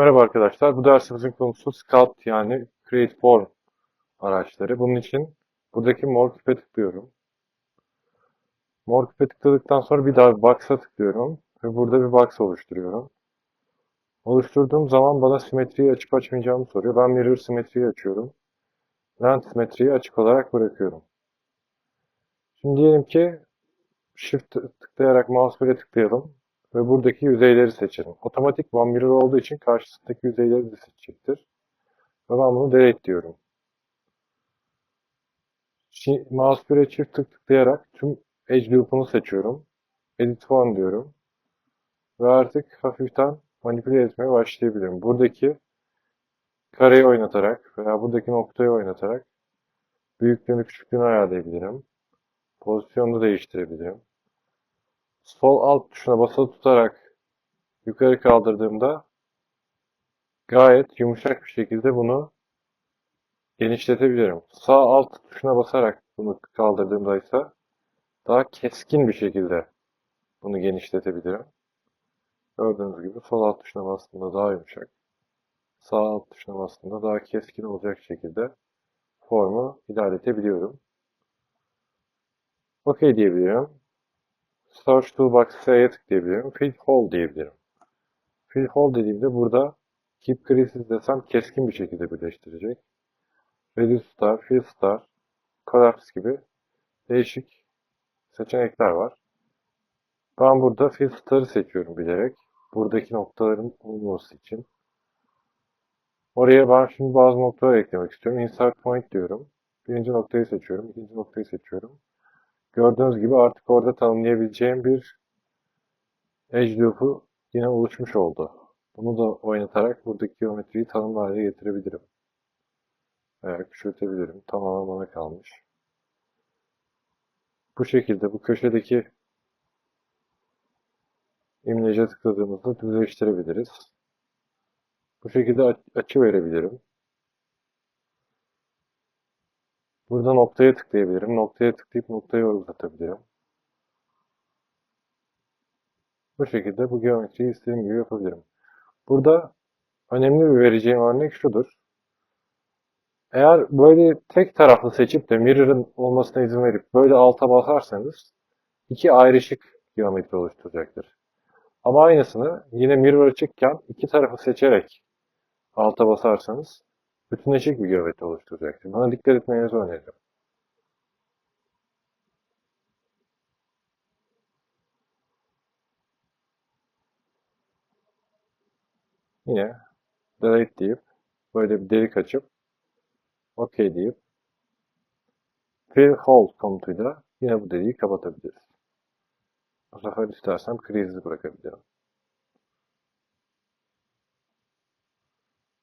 Merhaba arkadaşlar. Bu dersimizin konusu Sculpt yani Create Form araçları. Bunun için buradaki mor küpe tıklıyorum. Mor küpe tıkladıktan sonra bir daha Box'a tıklıyorum. Ve burada bir box oluşturuyorum. Oluşturduğum zaman bana simetriyi açıp açmayacağımı soruyor. Ben Mirror simetriyi açıyorum. Lens simetriyi açık olarak bırakıyorum. Şimdi diyelim ki Shift tıklayarak mouse bile tıklayalım ve buradaki yüzeyleri seçelim. Otomatik One Mirror olduğu için karşısındaki yüzeyleri de seçecektir. Ve ben bunu delete diyorum. Şimdi mouse 1'e çift tık tıklayarak tüm edge loop'unu seçiyorum. Edit Form diyorum. Ve artık hafiften manipüle etmeye başlayabilirim. Buradaki kareyi oynatarak veya buradaki noktayı oynatarak büyüklüğünü küçüklüğünü ayarlayabilirim. Pozisyonunu değiştirebilirim. Sol alt tuşuna basılı tutarak yukarı kaldırdığımda gayet yumuşak bir şekilde bunu genişletebilirim. Sağ alt tuşuna basarak bunu kaldırdığımda ise daha keskin bir şekilde bunu genişletebilirim. Gördüğünüz gibi sol alt tuşuna bastığımda daha yumuşak. Sağ alt tuşuna bastığımda daha keskin olacak şekilde formu ilerletebiliyorum. OK diyebilirim. Search Toolbox'a tıklayabilirim. Fill Hole diyebilirim. Fill Hole dediğimde burada Keep Creases desem keskin bir şekilde birleştirecek. Reduce Star, Fill Star, Collapse gibi değişik seçenekler var. Ben burada Fill Star'ı seçiyorum bilerek. Buradaki noktaların olması için. Oraya ben şimdi bazı noktalar eklemek istiyorum. Insert Point diyorum. Birinci noktayı seçiyorum. ikinci noktayı seçiyorum. Gördüğünüz gibi artık orada tanımlayabileceğim bir edge loop'u yine oluşmuş oldu. Bunu da oynatarak buradaki geometriyi tanımlı hale getirebilirim. Veya küçültebilirim. Tamamen bana kalmış. Bu şekilde bu köşedeki imlece tıkladığımızda düzleştirebiliriz. Bu şekilde açı verebilirim. Burada noktaya tıklayabilirim. Noktaya tıklayıp noktayı uzatabilirim. Bu şekilde bu geometriyi istediğim gibi yapabilirim. Burada önemli bir vereceğim örnek şudur. Eğer böyle tek taraflı seçip de mirror'ın olmasına izin verip böyle alta basarsanız iki ayrışık geometri oluşturacaktır. Ama aynısını yine mirror açıkken iki tarafı seçerek alta basarsanız bütünleşik bir geometri oluşturacaktır. Buna dikkat etmenizi öneririm. Yine delete deyip böyle bir delik açıp OK deyip fill hole komutuyla yine bu deliği kapatabiliriz. Bu sefer istersem krizli bırakabilirim.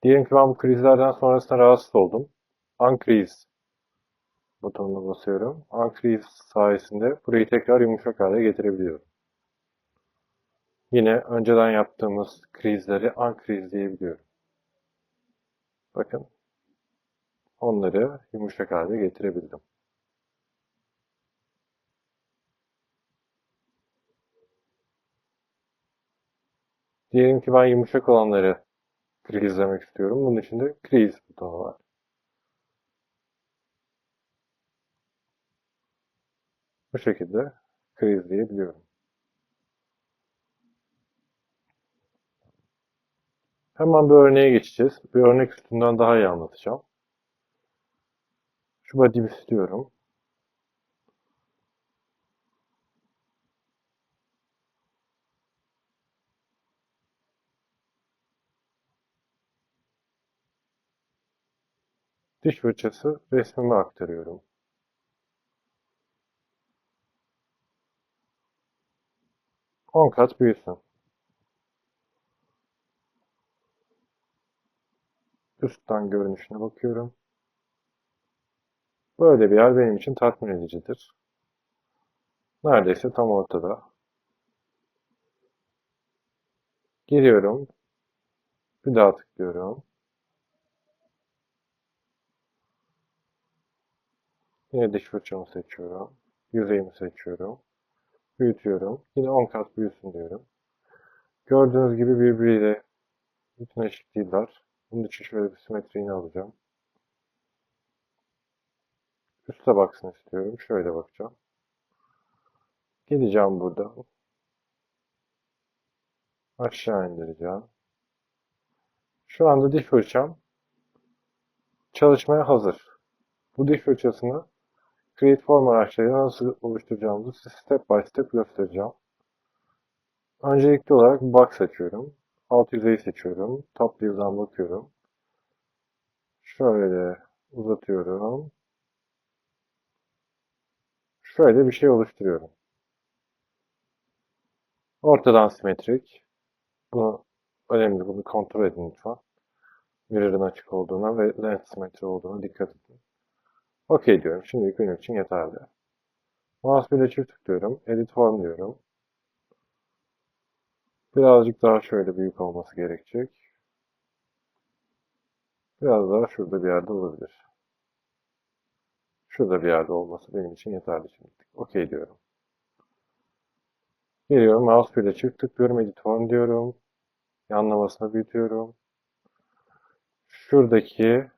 Diyelim ki ben bu krizlerden sonrasında rahatsız oldum. Uncrease butonuna basıyorum. Uncrease sayesinde burayı tekrar yumuşak hale getirebiliyorum. Yine önceden yaptığımız krizleri uncrease'leyebiliyorum. Bakın. Onları yumuşak hale getirebildim. Diyelim ki ben yumuşak olanları Freeze'lemek istiyorum. Bunun için de freeze butonu var. Bu şekilde freezeleyebiliyorum. Hemen bir örneğe geçeceğiz. Bir örnek üstünden daha iyi anlatacağım. Şu body'yi istiyorum. Diş fırçası resmime aktarıyorum. On kat büyüsün. Üstten görünüşüne bakıyorum. Böyle bir yer benim için tatmin edicidir. Neredeyse tam ortada. Giriyorum. Bir daha tıklıyorum. Yine diş fırçamı seçiyorum. Yüzeyimi seçiyorum. Büyütüyorum. Yine 10 kat büyüsün diyorum. Gördüğünüz gibi birbiriyle Bütün eşit değiller. Bunun için şöyle bir simetriğini alacağım. Üste baksın istiyorum. Şöyle bakacağım. Geleceğim burada. Aşağı indireceğim. Şu anda diş fırçam çalışmaya hazır. Bu diş fırçasını Create Form araçlarıyla nasıl oluşturacağımızı size step by step göstereceğim. Öncelikli olarak box açıyorum. Alt yüzeyi seçiyorum. Top view'dan bakıyorum. Şöyle uzatıyorum. Şöyle bir şey oluşturuyorum. Ortadan simetrik. Bu önemli. Bunu kontrol edin lütfen. Mirror'ın açık olduğuna ve lens simetri olduğuna dikkat edin. OK diyorum. Şimdilik benim için yeterli. Mouse ile çift tıklıyorum. Edit Form diyorum. Birazcık daha şöyle büyük olması gerekecek. Biraz daha şurada bir yerde olabilir. Şurada bir yerde olması benim için yeterli şimdi. OK diyorum. Geliyorum mouse ile çift tıklıyorum. Edit Form diyorum. Yanlamasını büyütüyorum. Şuradaki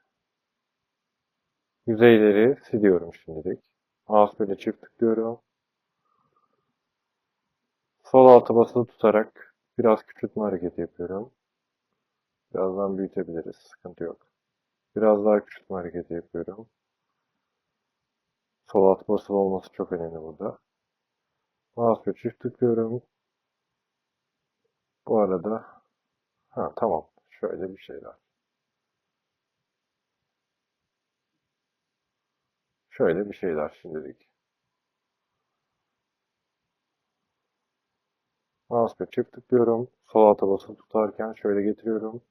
yüzeyleri siliyorum şimdilik. Mouse çift tıklıyorum. Sol alta basılı tutarak biraz küçültme hareketi yapıyorum. Birazdan büyütebiliriz. Sıkıntı yok. Biraz daha küçültme hareketi yapıyorum. Sol alt basılı olması çok önemli burada. Mouse ile çift tıklıyorum. Bu arada ha tamam. Şöyle bir şeyler. Şöyle bir şeyler şimdilik. Mouse ile çift tıklıyorum. Sol alta basılı tutarken şöyle getiriyorum.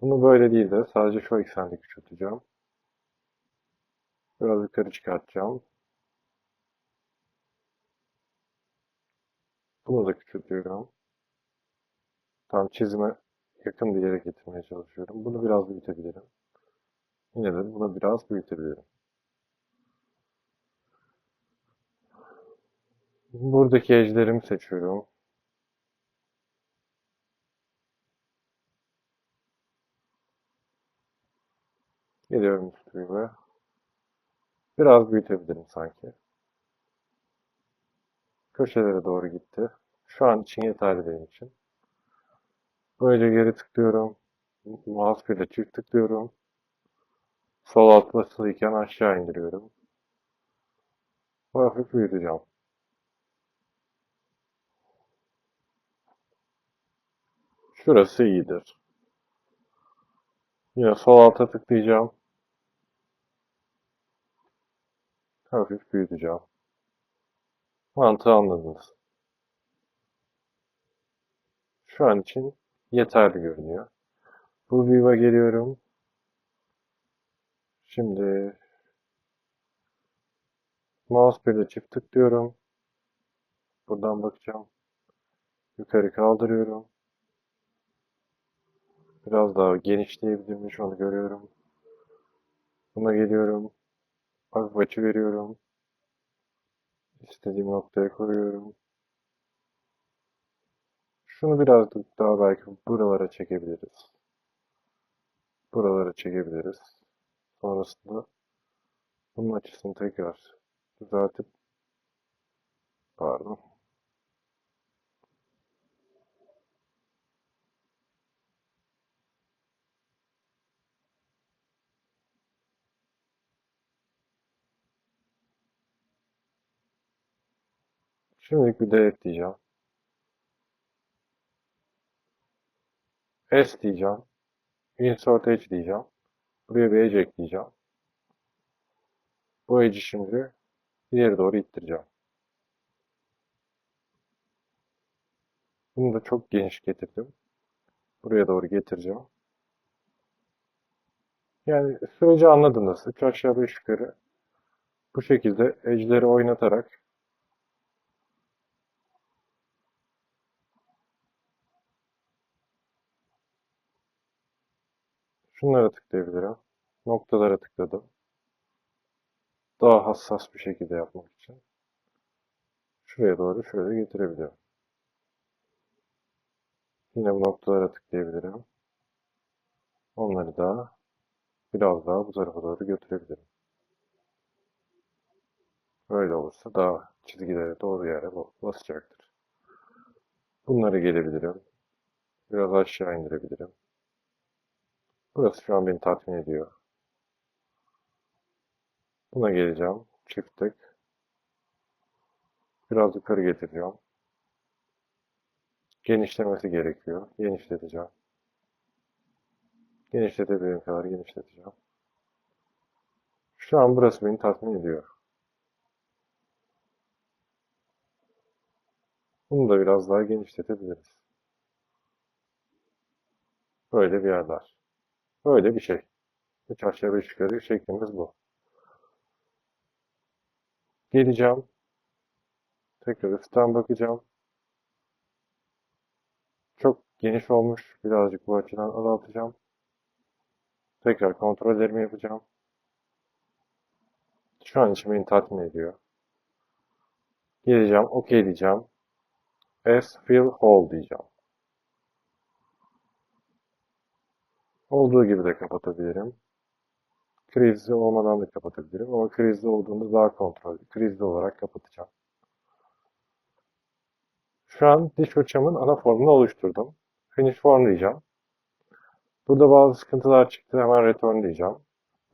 Bunu böyle değil de sadece şu eksende küçülteceğim. Biraz yukarı çıkartacağım. Bunu da küçültüyorum. Tam çizime yakın bir yere getirmeye çalışıyorum. Bunu biraz büyütebilirim. Yine de bunu biraz büyütebilirim. Buradaki ejderimi seçiyorum. Geliyorum üstüme. Biraz büyütebilirim sanki. Köşelere doğru gitti. Şu an için yeterli benim için. Böyle geri tıklıyorum. Mouse ile çift tıklıyorum. Sol alt basılıyken aşağı indiriyorum. Hafif büyüteceğim. Şurası iyidir. Yine sol alta tıklayacağım. Hafif büyüteceğim. Mantığı anladınız. Şu an için yeterli görünüyor. Bu view'a geliyorum. Şimdi mouse ile çift tıklıyorum. Buradan bakacağım. Yukarı kaldırıyorum. Biraz daha genişleyebilirmiş onu görüyorum. Buna geliyorum. Hafif açı veriyorum. İstediğim noktaya koyuyorum. Şunu birazcık daha belki buralara çekebiliriz. Buralara çekebiliriz. Sonrasında bunun açısını tekrar düzeltip pardon Şimdilik bir delete diyeceğim. S diyeceğim. Insert Edge diyeceğim. Buraya bir edge ekleyeceğim. Bu edge'i şimdi ileri doğru ittireceğim. Bunu da çok geniş getirdim. Buraya doğru getireceğim. Yani süreci anladınız. 3 aşağı 5 yukarı bu şekilde edge'leri oynatarak Şunlara tıklayabilirim. Noktalara tıkladım. Daha hassas bir şekilde yapmak için. Şuraya doğru şöyle getirebilirim. Yine bu noktalara tıklayabilirim. Onları da biraz daha bu tarafa doğru götürebilirim. Böyle olursa daha çizgilere doğru yere basacaktır. Bunları gelebilirim. Biraz aşağı indirebilirim. Burası şu an beni tatmin ediyor. Buna geleceğim. Çift tık. Biraz yukarı getireceğim. Genişlemesi gerekiyor. Genişleteceğim. Genişletebildiğim kadar genişleteceğim. Şu an burası beni tatmin ediyor. Bunu da biraz daha genişletebiliriz. Böyle bir yerler. Böyle bir şey. Üç aşağı beş yukarı şeklimiz bu. Geleceğim. Tekrar üstten bakacağım. Çok geniş olmuş. Birazcık bu açıdan azaltacağım. Tekrar kontrollerimi yapacağım. Şu an için beni tatmin ediyor. Geleceğim, OK diyeceğim. As fill hole diyeceğim. Olduğu gibi de kapatabilirim. Krizli olmadan da kapatabilirim ama krizli olduğunda daha kontrol, krizli olarak kapatacağım. Şu an diş fırçamın ana formunu oluşturdum. Finish form diyeceğim. Burada bazı sıkıntılar çıktı. Hemen return diyeceğim.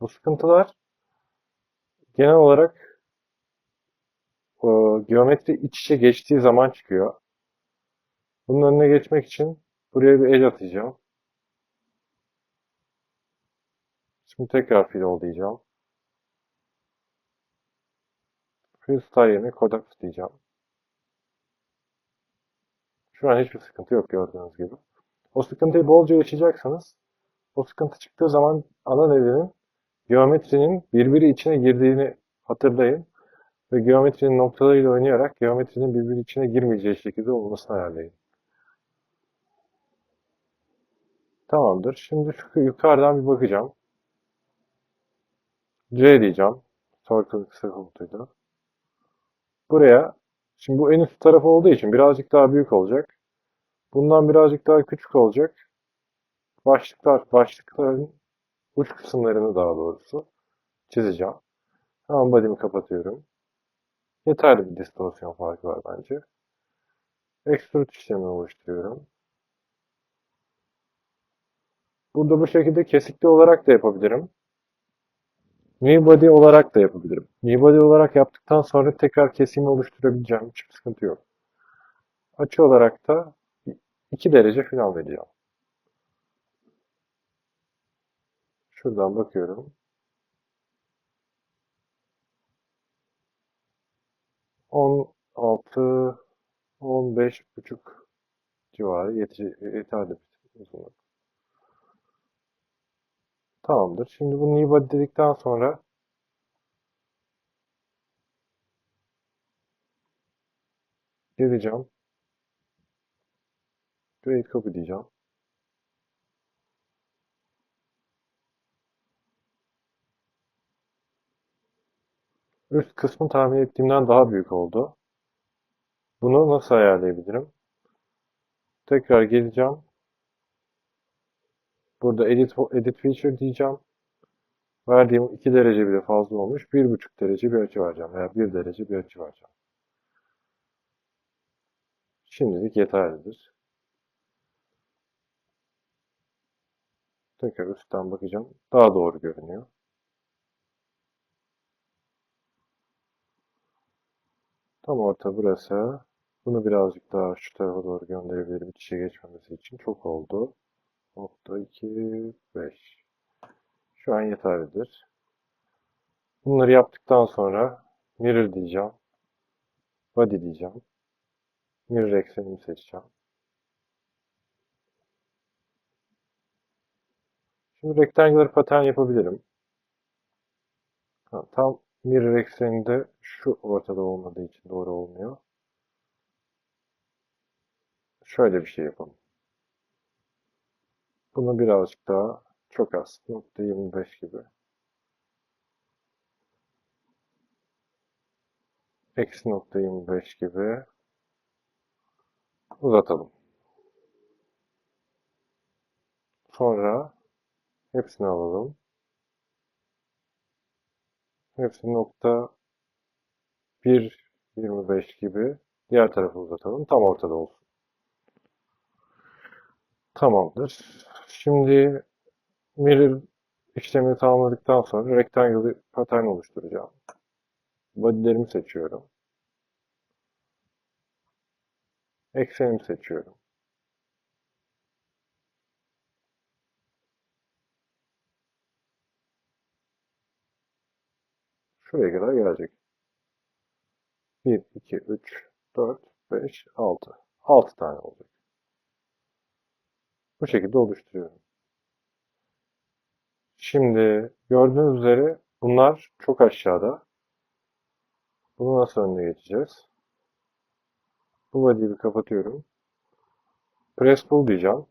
Bu sıkıntılar genel olarak e, geometri iç içe geçtiği zaman çıkıyor. Bunun önüne geçmek için buraya bir el atacağım. Şimdi tekrar fill diyeceğim. Freestyle yerine Codex diyeceğim. Şu an hiçbir sıkıntı yok gördüğünüz gibi. O sıkıntıyı bolca yaşayacaksanız o sıkıntı çıktığı zaman ana nedenin geometrinin birbiri içine girdiğini hatırlayın ve geometrinin noktalarıyla oynayarak geometrinin birbiri içine girmeyeceği şekilde olmasını ayarlayın. Tamamdır. Şimdi şu yukarıdan bir bakacağım. C diyeceğim. Circle kısa komutuyla. Buraya şimdi bu en üst tarafı olduğu için birazcık daha büyük olacak. Bundan birazcık daha küçük olacak. Başlıklar, başlıkların uç kısımlarını daha doğrusu çizeceğim. Tamam body'mi kapatıyorum. Yeterli bir distorsiyon farkı var bence. Extrude işlemini oluşturuyorum. Burada bu şekilde kesikli olarak da yapabilirim. New body olarak da yapabilirim. New body olarak yaptıktan sonra tekrar kesimi oluşturabileceğim. Hiçbir sıkıntı yok. Açı olarak da 2 derece falan vereceğim. Şuradan bakıyorum. 16 15 buçuk civarı yeterli bir uzunluk. Tamamdır. Şimdi bunu new dedikten sonra geleceğim. Create copy diyeceğim. Üst kısmı tahmin ettiğimden daha büyük oldu. Bunu nasıl ayarlayabilirim? Tekrar geleceğim. Burada edit, edit feature diyeceğim. Verdiğim 2 derece bile fazla olmuş. 1,5 derece bir açı vereceğim veya 1 derece bir açı vereceğim. Şimdilik yeterlidir. Tekrar üstten bakacağım. Daha doğru görünüyor. Tam orta burası. Bunu birazcık daha şu tarafa doğru gönderebilirim. İç içe geçmemesi için. Çok oldu. Nokta 2, 5. Şu an yeterlidir. Bunları yaptıktan sonra mirror diyeceğim. Body diyeceğim. Mirror eksenimi seçeceğim. Şimdi rectangular pattern yapabilirim. Ha, tam mirror ekseninde şu ortada olmadığı için doğru olmuyor. Şöyle bir şey yapalım. Bunu birazcık daha çok az. Nokta 25 gibi. Eksi nokta 25 gibi uzatalım. Sonra hepsini alalım. Hepsini nokta 1.25 gibi diğer tarafa uzatalım. Tam ortada olsun. Tamamdır. Şimdi mirror işlemini tamamladıktan sonra rectangle pattern oluşturacağım. Body'lerimi seçiyorum. Eksenimi seçiyorum. Şuraya kadar gelecek. 1, 2, 3, 4, 5, 6. 6 tane olacak. Bu şekilde oluşturuyorum. Şimdi gördüğünüz üzere bunlar çok aşağıda. Bunu nasıl önüne geçeceğiz? Bu body'yi kapatıyorum. Press pull diyeceğim.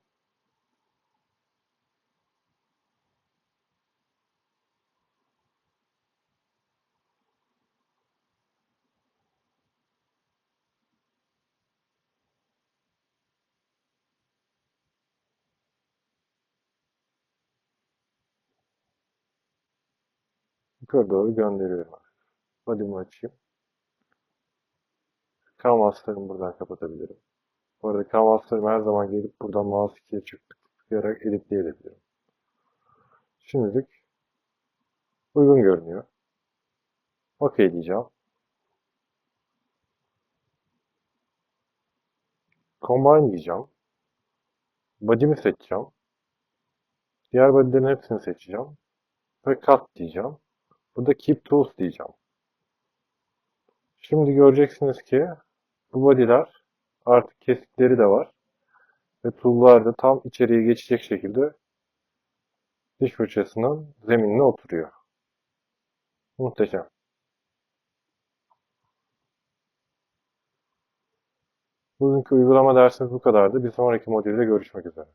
Yukarı doğru gönderiyorum. Body'mi açayım. Canvas'larımı buradan kapatabilirim. Bu arada Canvas'larımı her zaman gelip buradan mouse 2'ye çıktık tıklayarak editleyebilirim. Şimdilik uygun görünüyor. OK diyeceğim. Combine diyeceğim. Body'mi seçeceğim. Diğer body'lerin hepsini seçeceğim. Ve cut diyeceğim. Burada keep tools diyeceğim. Şimdi göreceksiniz ki bu body'ler artık kesikleri de var. Ve tool'lar da tam içeriye geçecek şekilde diş fırçasının zeminine oturuyor. Muhteşem. Bugünkü uygulama dersimiz bu kadardı. Bir sonraki modülde görüşmek üzere.